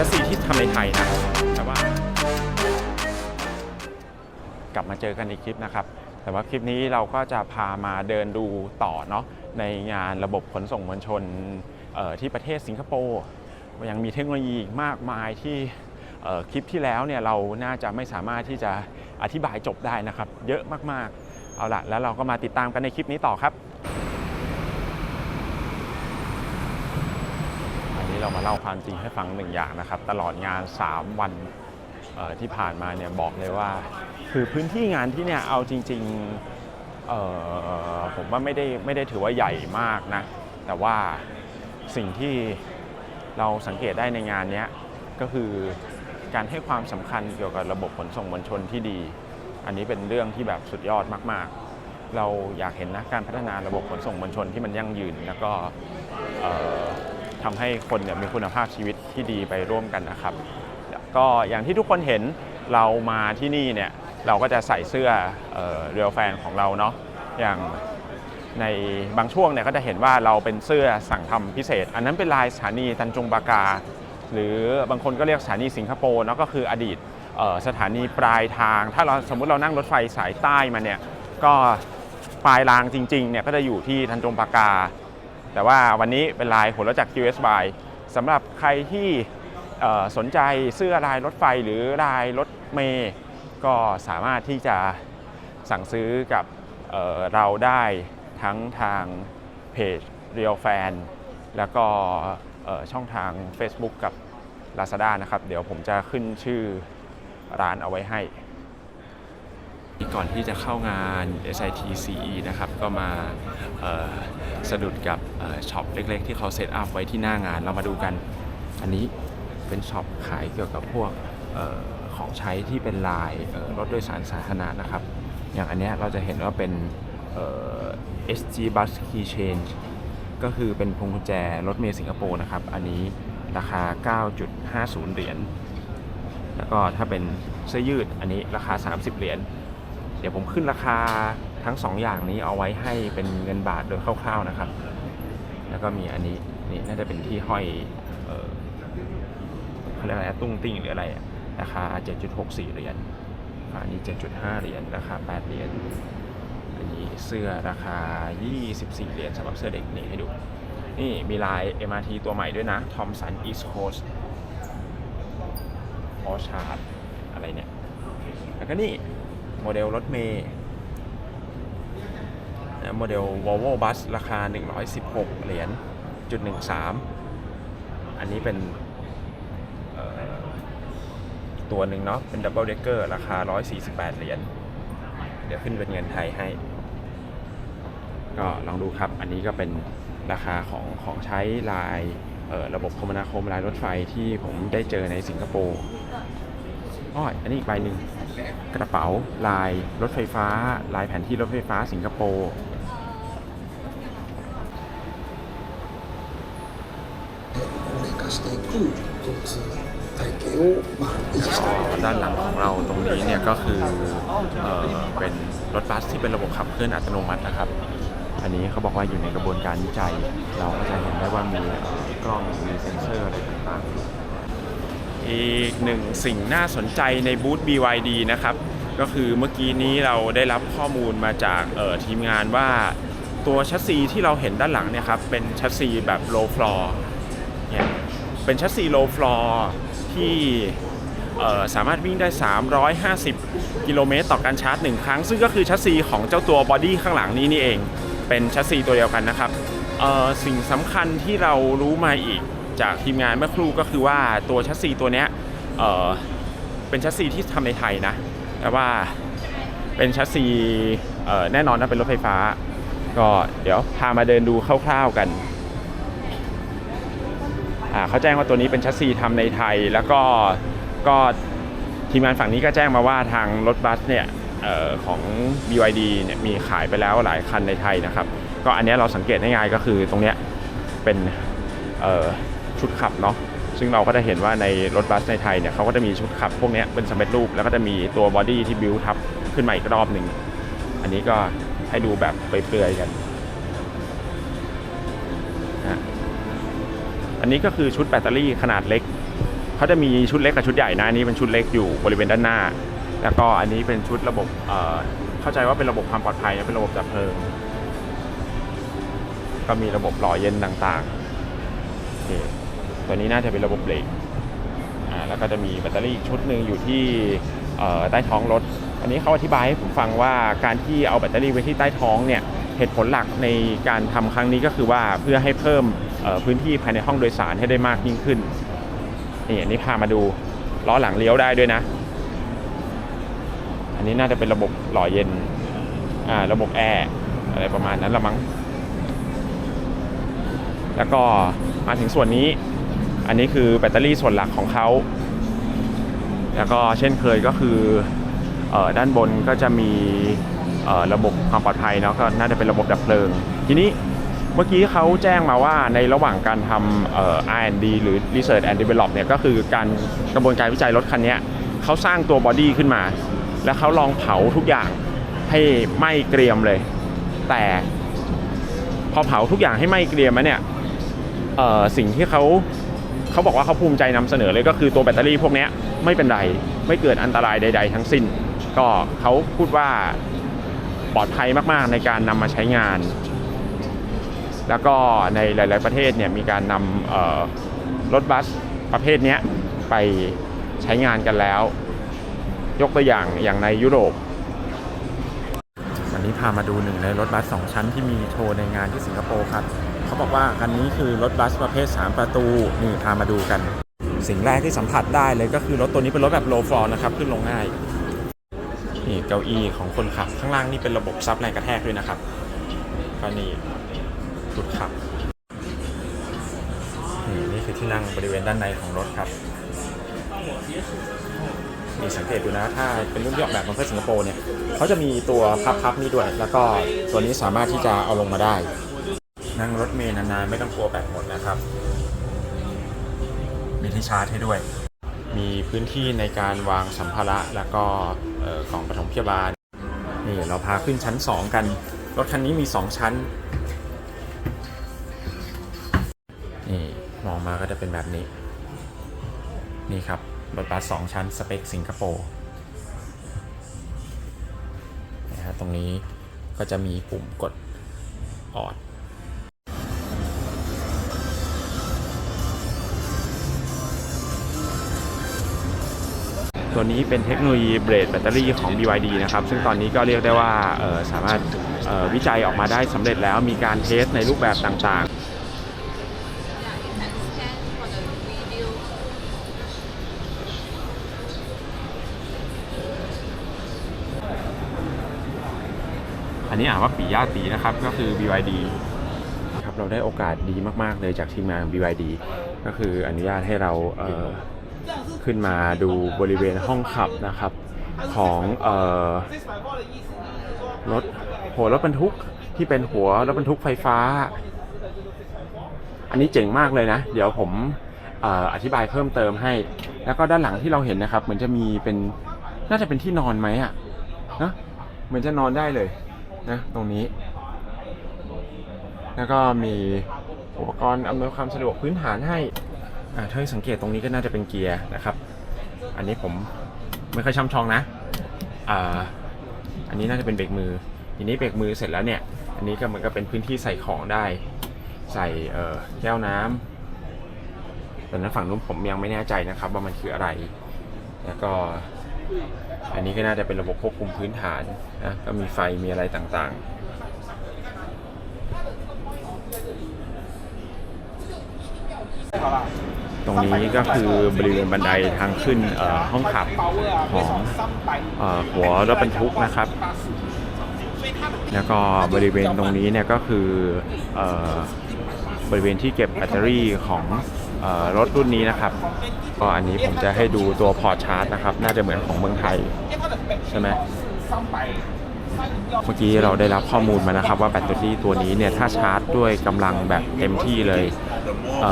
ชัสซีที่ทำในไทยนะแต่ว่ากลับมาเจอกันอีกคลิปนะครับ แต่ว่าคลิปนี้เราก็จะพามาเดินดูต่อเนาะในงานระบบขนส่งมวลชนที่ประเทศสิงคโปร์ยังมีเทคโนโลยีมากมายที่คลิปที่แล้วเนี่ยเราน่าจะไม่สามารถที่จะอธิบายจบได้นะครับ เยอะมากๆ เอาละแล้วเราก็มาติดตามกันในคลิปนี้ต่อครับ นี้เรามาเล่าความจริงให้ฟังหนึ่งอย่างนะครับ ตลอดงาน 3 วันที่ผ่านมาเนี่ยบอกเลยว่า คือพื้นที่งานที่เนี่ยเอาจริงๆผมว่าไม่ได้ไม่ได้ถือว่าใหญ่มากนะ แต่ว่าสิ่งที่เราสังเกตได้ในงานนี้ก็คือการให้ความสำคัญเกี่ยวกับระบบขนส่งมวลชนที่ดี อันนี้เป็นเรื่องที่แบบสุดยอดมาก ๆ เราอยากเห็นนะการพัฒนาระบบขนส่งมวลชนที่มันยั่งยืนแล้วก็ ทำให้คนเนี่ยมีคุณภาพชีวิตที่ดีไปร่วมกันนะครับ ก็อย่างที่ทุกคนเห็นเรามาที่นี่เนี่ยเราก็จะใส่เสื้อเรียลแฟนของเราเนาะอย่างในบางช่วงเนี่ยก็จะเห็นว่าเราเป็นเสื้อสั่งทำพิเศษ อันนั้นเป็นลายสถานีตันจงบากา หรือบางคนก็เรียกสถานีสิงคโปร์เนาะก็คืออดีตสถานีปลายทาง ถ้าเราสมมุติเรานั่งรถไฟสายใต้มาเนี่ยก็ปลายรางจริงๆเนี่ยก็จะอยู่ที่ทันจงปากา แต่ว่าวันนี้เป็นลายหัวรถจักร QS by สำหรับใครที่สนใจเสื้อลายรถไฟหรือลายรถเมย์ก็สามารถที่จะสั่งซื้อกับเเราได้ทั้งทางเพจ Real Fan แล้วก็ช่องทาง Facebook กับ Lazada นะครับ เดี๋ยวผมจะขึ้นชื่อร้านเอาไว้ให้ ก่อนที่จะเข้างาน SITCE นะครับก็มาสะดุดกับช็อปเล็ก ๆ ที่เขาเซตอัพไว้ที่หน้างานเรามาดูกัน อันนี้เป็นช็อปขายเกี่ยวกับพวกออของใช้ที่เป็นลายรถโดยสารสาธารณะนะครับ อย่างอันเนี้ยเราจะเห็นว่าเป็น SG Bus Key Change ก็คือเป็นพวงกุญแจรถเมล์สิงคโปร์นะครับ อันนี้ราคา 9.50 เหรียญ แล้วก็ถ้าเป็นเสื้อยืดอันนี้ราคา 30 เหรียญ เดี๋ยวผมขึ้นราคาทั้ง 2 อย่างนี้เอาไว้ให้เป็นเงินบาทโดยคร่าวๆนะครับ แล้วก็มีอันนี้นี่น่าจะเป็นที่ห้อยเออเขาเรียกอะไรตุ้งติ้งหรืออะไรอะราคา 7.64 เหรียญอันนี้ 7.5 เหรียญราคา 8 เหรียญอันนี้เสื้อราคา 24 เหรียญสำหรับเสื้อเด็กนี่ให้ดู นี่มีลาย MRT ตัวใหม่ด้วยนะ Thomson East Coast ออชาร์ดอะไรเนี่ย แล้วก็นี่ โมเดลรถเมย์โมเดล Volvo Bus ราคา 116 เหรียญจุด13 อันนี้เป็นตัวหนึ่งเนาะ เป็น Double Decker ราคา 148 เหรียญ เดี๋ยวขึ้นเป็นเงินไทยให้ ก็ลองดูครับ อันนี้ก็เป็นราคาของของใช้ลายระบบคมนาคมลายรถไฟที่ผมได้เจอในสิงคโปร์ อ้ยอันนี้อีกใบหนึ่งกระเป๋าลายรถไฟฟ้า ลายแผนที่รถไฟฟ้าสิงคโปร์ด้านหลังของเราตรงนี้เนี่ยก็คือเออเป็นรถบัสที่เป็นระบบขับเคลื่อนอัตโนมัตินะครับ อันนี้เขาบอกว่าอยู่ในกระบวนการวิจัย เราก็จะเห็นได้ว่ามีกล้องมีเซ็นเซอร์อะไร อีกหนึ่งสิ่งน่าสนใจในบูธ BYD นะครับ ก็คือเมื่อกี้นี้เราได้รับข้อมูลมาจากออทีมงานว่าตัวชัสซีที่เราเห็นด้านหลังเนี่ยครับ เป็นชัสซีแบบ low floor เนี่ยเป็นชัสซี low floor ที่สามารถวิ่งได้ 350 กิโลเมตรต่อการชาร์จหนึ่งครั้ง ซึ่งก็คือชัสซีของเจ้าตัวบอดี้ข้างหลังนี้นี่เอง เป็นชัสซีตัวเดียวกันนะครับสิ่งสำคัญที่เรารู้มาอีก จากทีมงานเมื่อครู่ก็คือว่าตัวชัสซีตัวเนี้ยเเป็นชัสซีที่ทำในไทยนะ แต่ว่าเป็นชัสซีแน่นอนนะเป็นรถไฟฟ้า ก็เดี๋ยวพามาเดินดูคร่าวๆกันเขาแจ้งว่าตัวนี้เป็นชัสซีทำในไทย แล้วก็ก็ทีมงานฝั่งนี้ก็แจ้งมาว่าทางรถบัสเนี่ยออของ BYD เนี่ยมีขายไปแล้วหลายคันในไทยนะครับ ก็อันนี้เราสังเกตได้ง่ายก็คือตรงเนี้ยเป็นเชุดขับเนาะซึ่งเราก็จะเห็นว่าในรถบัสในไทยเนี่ยเขาก็จะมีชุดขับพวกนี้เป็นสำเร็จรูป แล้วก็จะมีตัวบอดี้ที่บิวทับขึ้นมาอีกรอบหนึ่งอันนี้ก็ให้ดูแบบเปลือยๆกันนะอันนี้ก็คือชุดแบตเตอรี่ขนาดเล็กเขาจะมีชุดเล็กกับชุดใหญ่นะอันนี้เป็นชุดเล็กอยู่บริเวณด้านหน้า แล้วก็อันนี้เป็นชุดระบบเเข้าใจว่าเป็นระบบความปลอดภัยเป็นระบบดับเพลิง ก็มีระบบหล่อเย็นต่างๆโอเค ตัวนี้น่าจะเป็นระบบเบรกอ่าแล้วก็จะมีแบตเตอรี่อีกชุดหนึ่งอยู่ที่ใต้ท้องรถ อันนี้เขาอธิบายให้ผมฟังว่าการที่เอาแบตเตอรี่ไว้ที่ใต้ท้องเนี่ยเหตุผลหลักในการทำครั้งนี้ก็คือว่าเพื่อให้เพิ่มพื้นที่ภายในห้องโดยสารให้ได้มากยิ่งขึ้นนี่อันนี้พามาดูล้อหลังเลี้ยวได้ด้วยนะ อันนี้น่าจะเป็นระบบหล่อเย็นอ่าระบบแอร์อะไรประมาณนั้นละมั้งแล้วก็มาถึงส่วนนี้ อันนี้คือแบตเตอรี่ส่วนหลักของเขา แล้วก็เช่นเคยก็คือออด้านบนก็จะมีระบบความปลอดภัยเนาะก็น่าจะเป็นระบบดับเพลิง ทีนี้เมื่อกี้เขาแจ้งมาว่าในระหว่างการทำ R&D หรือ Research and Develop เนี่ยก็คือการกระบวนการวิจัยรถคันนี้เขาสร้างตัวบอดี้ขึ้นมา แล้วเขาลองเผาทุกอย่างให้ไหม้เกรียมเลย แต่พอเผาทุกอย่างให้ไหม้เกรียมแล้วเนี่ยสิ่งที่เขา เขาบอกว่าเขาภูมิใจนำเสนอเลยก็คือตัวแบตเตอรี่พวกนี้ไม่เป็นไรไม่เกิดอันตรายใด ๆ ทั้งสิ้น ก็เขาพูดว่าปลอดภัยมากๆในการนำมาใช้งาน แล้วก็ในหลาย ๆ ประเทศเนี่ยมีการนำรถบัสประเภทนี้ไปใช้งานกันแล้ว ยกตัวอย่างอย่างในยุโรป พามาดูหนึ่งในรถบัสสองชั้นที่มีโชว์ในงานที่สิงคโปร์ครับ เขาบอกว่าคันนี้คือรถบัสประเภท 3 ประตูนี่พามาดูกัน สิ่งแรกที่สัมผัสได้เลยก็คือรถตัวนี้เป็นรถแบบ low floor นะครับขึ้นลงง่ายนี่เก้าอี้ของคนขับข้างล่างนี่เป็นระบบซับแรงกระแทกด้วยนะครับก็นี่จุดขับนี่นี่คือที่นั่งบริเวณด้านในของรถครับ นี่สังเกตดูนะ ถ้าเป็นรุ่นที่ออกแบบมาเพื่อสิงคโปร์เนี่ยเขาจะมีตัวพับๆนี่ด้วย แล้วก็ตัวนี้สามารถที่จะเอาลงมาได้ นั่งรถเมล์นานๆไม่ต้องกลัวแบตหมดนะครับ มีที่ชาร์จให้ด้วย มีพื้นที่ในการวางสัมภาระแล้วก็เอ่อกล่องปฐมพยาบาลนี่เราพาขึ้นชั้น 2 กัน รถคันนี้มี 2 ชั้นนี่มองมาก็จะเป็นแบบนี้ นี่ครับ รถบัสสองชั้นสเปคสิงคโปร์นะฮะตรงนี้ก็จะมีปุ่มกดออดตัวนี้เป็นเทคโนโลยีเบรดแบตเตอรี่ของ BYD นะครับ ซึ่งตอนนี้ก็เรียกได้ว่าสามารถวิจัยออกมาได้สำเร็จแล้วมีการเทสในรูปแบบต่างๆ อันนี้อ่านว่าปิยาตีนะครับ ก็คือ BYD ครับเราได้โอกาสดีมาก ๆ เลยจากทีมงาน BYD ก็คืออนุญาตให้เราเขึ้นมาดูบริเวณห้องขับนะครับของออรถหัวรถบรรทุกที่เป็นหัวรถบรรทุกไฟฟ้า อันนี้เจ๋งมากเลยนะ เดี๋ยวผมอธิบายเพิ่มเติมให้ แล้วก็ด้านหลังที่เราเห็นนะครับ เหมือนจะมีเป็นน่าจะเป็นที่นอนไหมอะนะเหมือนจะนอนได้เลย นะตรงนี้ แล้วก็มีอุปกรณ์อำนวยความสะดวกพื้นฐานให้อ่าถ้าสังเกตตรงนี้ก็น่าจะเป็นเกียร์นะครับ อันนี้ผมไม่ค่อยช่ำชองนะอ่าอันนี้น่าจะเป็นเบรกมือทีนี้เบรกมือเสร็จแล้วเนี่ย อันนี้ก็มือนกับเป็นพื้นที่ใส่ของได้ ใส่เอ่อแก้วน้ำตอนนั้นฝั่งนู้นผมยังไม่แน่ใจนะครับ ว่ามันคืออะไร แล้วก็ อันนี้ก็น่าจะเป็นระบบควบคุมพื้นฐานนะก็มีไฟมีอะไรต่างๆ ตรงนี้ก็คือบริเวณบันไดทางขึ้นห้องขับของอหัวรถบรรทุกนะครับ แล้วก็บริเวณตรงนี้เนี่ยก็คืออบริเวณที่เก็บแบตเตอรี่ของอรถรุ่นนี้นะครับ ก็อันนี้ผมจะให้ดูตัวพอร์ตชาร์จนะครับ น่าจะเหมือนของเมืองไทย ใช่ไหมเมื่อกี้เราได้รับข้อมูลมานะครับว่าแบตเตอรี่ตัวนี้เนี่ยถ้าชาร์จด้วยกำลังแบบเต็มที่เลยเ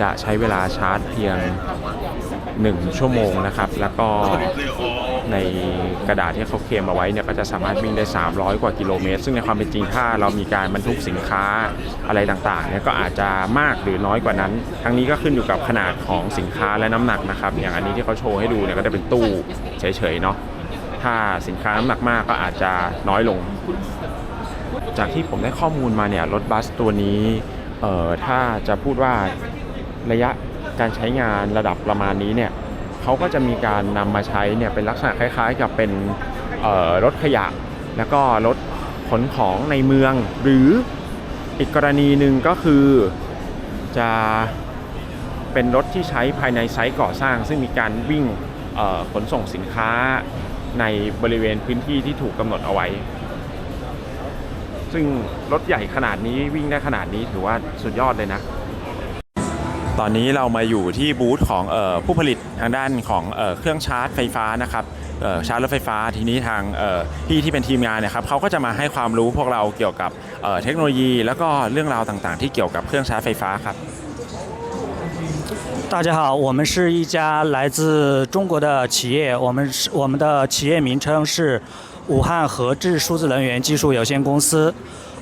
จะใช้เวลาชาร์จเพียง 1 ชั่วโมงนะครับ แล้วก็ ในกระดาษที่เขาเคลมเอาไว้เนี่ยก็จะสามารถวิ่งได้ 300 กว่ากิโลเมตร ซึ่งในความเป็นจริงถ้าเรามีการบรรทุกสินค้าอะไรต่างๆเนี่ยก็อาจจะมากหรือน้อยกว่านั้น ทั้งนี้ก็ขึ้นอยู่กับขนาดของสินค้าและน้ำหนักนะครับ อย่างอันนี้ที่เขาโชว์ให้ดูเนี่ยก็จะเป็นตู้เฉยๆเนาะถ้าสินค้าน้ำหนักมากก็อาจจะน้อยลง จากที่ผมได้ข้อมูลมาเนี่ยรถบัสตัวนี้เอ่อถ้าจะพูดว่าระยะการใช้งานระดับประมาณนี้เนี่ย เขาก็จะมีการนำมาใช้เนี่ยเป็นลักษณะคล้ายๆ กับเป็นรถขยะ แล้วก็รถขนของในเมือง หรืออีกกรณีหนึ่งก็คือจะเป็นรถที่ใช้ภายในไซต์ก่อสร้าง ซึ่งมีการวิ่งขนส่งสินค้าในบริเวณพื้นที่ที่ถูกกำหนดเอาไว้ ซึ่งรถใหญ่ขนาดนี้วิ่งได้ขนาดนี้ถือว่าสุดยอดเลยนะ ตอนนี้เรามาอยู่ที่บูธของเออผู้ผลิตทางด้านของเออเครื่องชาร์จไฟฟ้านะครับเอ่อชาร์จรถไฟฟ้าทีนี้ทางเอ่อพี่ที่เป็นทีมงานเนะครับเขาก็จะมาให้ความรู้พวกเราเกี่ยวกับเอ่อเทคโนโลยี แล้วก็เรื่องราวต่างๆ ที่เกี่ยวกับเครื่องชาร์จไฟฟ้าครับ 大家好，我们是一家来自中国的企业，我们是我们的企业名称是武汉和智数字能源技术有限公司。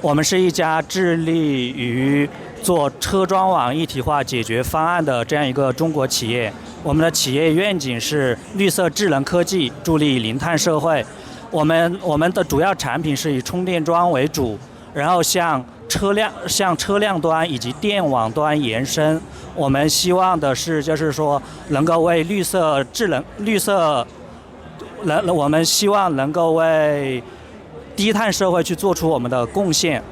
我们是一家致力于 做车装网一体化解决方案的这样一个中国企业。我们的企业愿景是绿色智能科技，助力零碳社会。我们我们的主要产品是以充电桩为主，然后向车辆向车辆端以及电网端延伸。我们希望的是，就是说能够为绿色智能、绿色，能我们希望能够为低碳社会去做出我们的贡献。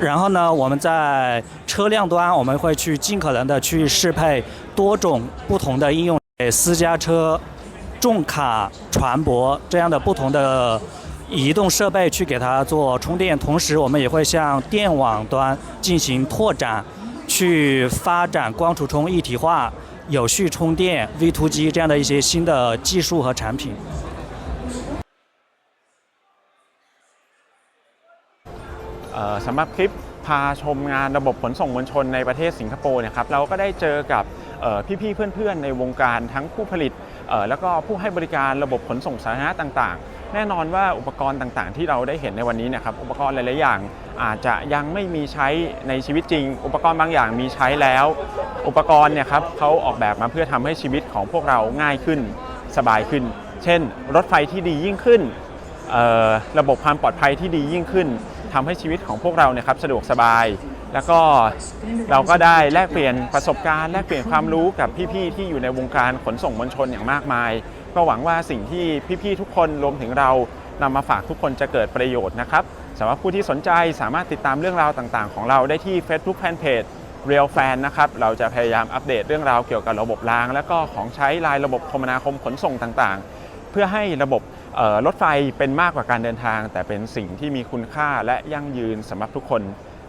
然后呢，我们在车辆端，我们会去尽可能的去适配多种不同的应用，给私家车、重卡、船舶这样的不同的移动设备去给它做充电。同时，我们也会向电网端进行拓展，去发展光储充一体化、有序充电、V to G 这样的一些新的技术和产品。 สำหรับคลิปพาชมงานระบบขนส่งมวลชนในประเทศสิงคโปร์เนะครับเราก็ได้เจอกับพี่ๆเพื่อนๆ ในวงการทั้งผู้ผลิต แล้วก็ผู้ให้บริการระบบขนส่งสาธารณะต่างๆ แน่นอนว่าอุปกรณ์ต่างๆ ที่เราได้เห็นในวันนี้นะครับอุปกรณ์หลายๆอย่างอาจจะยังไม่มีใช้ในชีวิตจริง อุปกรณ์บางอย่างมีใช้แล้ว อุปกรณ์เนี่ยครับเขาออกแบบมาเพื่อทำให้ชีวิตของพวกเราง่ายขึ้นสบายขึ้น เช่น รถไฟที่ดียิ่งขึ้นระบบความปลอดภัยที่ดียิ่งขึ้น ทำให้ชีวิตของพวกเราเนี่ยครับสะดวกสบาย แล้วก็เราก็ได้แลกเปลี่ยนประสบการณ์แลกเปลี่ยนความรู้กับพี่ๆที่อยู่ในวงการขนส่งมวลชนอย่างมากมาย ก็หวังว่าสิ่งที่พี่ๆทุกคนรวมถึงเรานำมาฝากทุกคนจะเกิดประโยชน์นะครับสำหรับผู้ที่สนใจสามารถติดตามเรื่องราวต่างๆ ของเราได้ที่ Facebook Fanpage Real Fan นะครับ เราจะพยายามอัปเดตเรื่องราวเกี่ยวกับระบบราง และก็ของใช้รายระบบคมนาคมขนส่งต่างๆ เพื่อให้ระบบรถไฟเป็นมากกว่าการเดินทาง แต่เป็นสิ่งที่มีคุณค่าและยั่งยืนสำหรับทุกคน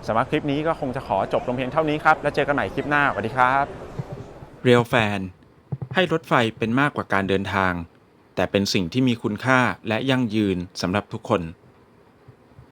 สำหรับคลิปนี้ก็คงจะขอจบลงเพียงเท่านี้ครับ แล้วเจอกันใหม่คลิปหน้า สวัสดีครับ เรียวแฟน ให้รถไฟเป็นมากกว่าการเดินทาง แต่เป็นสิ่งที่มีคุณค่าและยั่งยืนสำหรับทุกคน